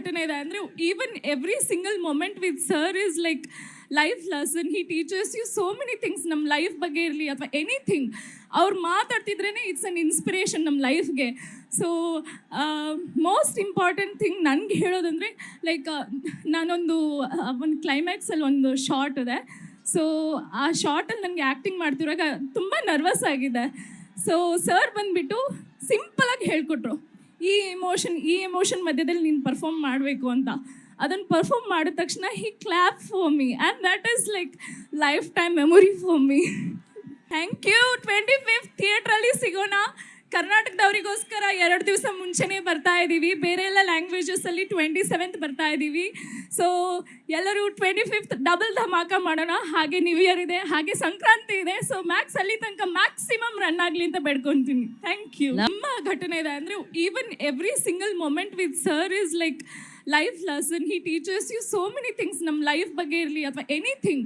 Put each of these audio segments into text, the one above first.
ಘಟನೆ ಇದೆ. ಅಂದರೆ even every single moment with sir is like life lesson he teachers you so many things ನಮ್ಮ life ಬಗ್ಗೆ ಇರಲಿ ಅಥವಾ ಎನಿಥಿಂಗ್ ಅವ್ರು ಮಾತಾಡ್ತಿದ್ರೇ ಇಟ್ಸ್ ಅನ್ ಇನ್ಸ್ಪಿರೇಷನ್ ನಮ್ಮ ಲೈಫ್ಗೆ ಸೊ ಮೋಸ್ಟ್ ಇಂಪಾರ್ಟೆಂಟ್ ಥಿಂಗ್ ನನಗೆ ಹೇಳೋದಂದರೆ ಲೈಕ್ ನಾನೊಂದು ಒಂದು ಕ್ಲೈಮ್ಯಾಕ್ಸಲ್ಲಿ ಒಂದು ಶಾರ್ಟ್ ಇದೆ. ಸೊ ಆ ಶಾರ್ಟಲ್ಲಿ ನನಗೆ ಆ್ಯಕ್ಟಿಂಗ್ ಮಾಡ್ತಿರುವಾಗ ತುಂಬ ನರ್ವಸ್ ಆಗಿದೆ. ಸೊ ಸರ್ ಬಂದುಬಿಟ್ಟು ಸಿಂಪಲಾಗಿ ಹೇಳ್ಕೊಟ್ರು. ಈ ಎಮೋಷನ್ ಈ ಎಮೋಷನ್ ಮಧ್ಯದಲ್ಲಿ ನೀನು ಪರ್ಫಾರ್ಮ್ ಮಾಡಬೇಕು ಅಂತ. ಅದನ್ನು ಪರ್ಫಾರ್ಮ್ ಮಾಡಿದ ತಕ್ಷಣ he clap for me and that is like life time memory for me thank you twenty fifth ಥಿಯೇಟ್ರಲ್ಲಿ ಸಿಗೋಣ. ಕರ್ನಾಟಕದವರಿಗೋಸ್ಕರ ಎರಡು ದಿವಸ ಮುಂಚೆನೇ ಬರ್ತಾ ಇದ್ದೀವಿ. ಬೇರೆ ಎಲ್ಲ ಲ್ಯಾಂಗ್ವೇಜಸಲ್ಲಿ ಟ್ವೆಂಟಿ ಸೆವೆಂತ್ ಬರ್ತಾ ಇದ್ದೀವಿ. ಸೊ ಎಲ್ಲರೂ ಟ್ವೆಂಟಿ ಫಿಫ್ತ್ ಡಬಲ್ ಧಮಾಕ ಮಾಡೋಣ. ಹಾಗೆ ನ್ಯೂ ಇಯರ್ ಇದೆ ಹಾಗೆ ಸಂಕ್ರಾಂತಿ ಇದೆ. ಸೊ ಮ್ಯಾಕ್ಸ್ ಅಲ್ಲಿ ತನಕ ಮ್ಯಾಕ್ಸಿಮಮ್ ರನ್ ಆಗಲಿ ಅಂತ ಬೇಡ್ಕೊತೀನಿ. ಥ್ಯಾಂಕ್ ಯು ನಮ್ಮ ಘಟನೆ ಇದೆ ಅಂದರೆ even every single moment with sir is like life lesson he teachers you so many things ನಮ್ಮ ಲೈಫ್ ಬಗ್ಗೆ ಇರಲಿ ಅಥವಾ ಎನಿಥಿಂಗ್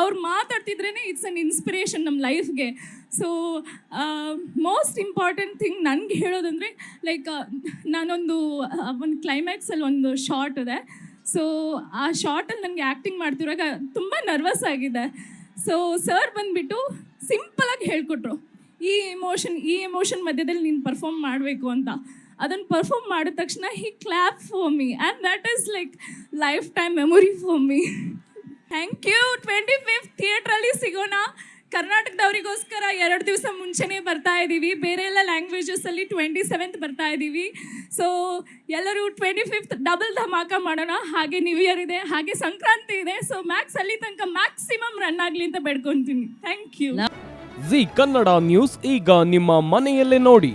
ಅವ್ರು ಮಾತಾಡ್ತಿದ್ರೇ ಇಟ್ಸ್ ಅನ್ ಇನ್ಸ್ಪಿರೇಷನ್ ನಮ್ಮ ಲೈಫ್ಗೆ ಸೊ ಮೋಸ್ಟ್ ಇಂಪಾರ್ಟೆಂಟ್ ಥಿಂಗ್ ನನಗೆ ಹೇಳೋದಂದರೆ ಲೈಕ್ ನಾನೊಂದು ಒಂದು ಕ್ಲೈಮ್ಯಾಕ್ಸಲ್ಲಿ ಒಂದು ಶಾರ್ಟ್ ಇದೆ. ಸೊ ಆ ಶಾರ್ಟಲ್ಲಿ ನನಗೆ ಆ್ಯಕ್ಟಿಂಗ್ ಮಾಡ್ತಿರುವಾಗ ತುಂಬ ನರ್ವಸ್ ಆಗಿದೆ. ಸೊ ಸರ್ ಬಂದುಬಿಟ್ಟು ಸಿಂಪಲಾಗಿ ಹೇಳ್ಕೊಟ್ರು. ಈ ಎಮೋಷನ್ ಈ ಎಮೋಷನ್ ಮಧ್ಯದಲ್ಲಿ ನೀನು ಪರ್ಫಾರ್ಮ್ ಮಾಡಬೇಕು ಅಂತ. ಅದನ್ನು ಪರ್ಫಾರ್ಮ್ ಮಾಡಿದ ತಕ್ಷಣ he clap for me and that is like life time memory for me thank you twenty fifth ಥಿಯೇಟ್ರಲ್ಲಿ ಸಿಗೋಣ. ಕರ್ನಾಟಕದವರಿಗೋಸ್ಕರ ಎರಡು ದಿವಸ ಮುಂಚೆನೇ ಬರ್ತಾ ಇದ್ದೀವಿ ಬೇರೆ ಎಲ್ಲ ಲ್ಯಾಂಗ್ವೇಜಸಲ್ಲಿ ಟ್ವೆಂಟಿ ಸೆವೆಂತ್ ಬರ್ತಾ ಇದ್ದೀವಿ ಸೊ ಎಲ್ಲರೂ ಟ್ವೆಂಟಿ ಫಿಫ್ತ್ ಡಬಲ್ ಧಮಾಕ ಮಾಡೋಣ. ಹಾಗೆ ನ್ಯೂ ಇಯರ್ ಇದೆ, ಹಾಗೆ ಸಂಕ್ರಾಂತಿ ಇದೆ. ಸೊ ಮ್ಯಾಕ್ಸ್ ಅಲ್ಲಿ ತನಕ ಮ್ಯಾಕ್ಸಿಮಮ್ ರನ್ ಆಗಲಿ ಅಂತ ಬೇಡ್ಕೊತೀನಿ. Thank you Zee Kannada news ಈಗ ನಿಮ್ಮ ಮನೆಯಲ್ಲೇ ನೋಡಿ.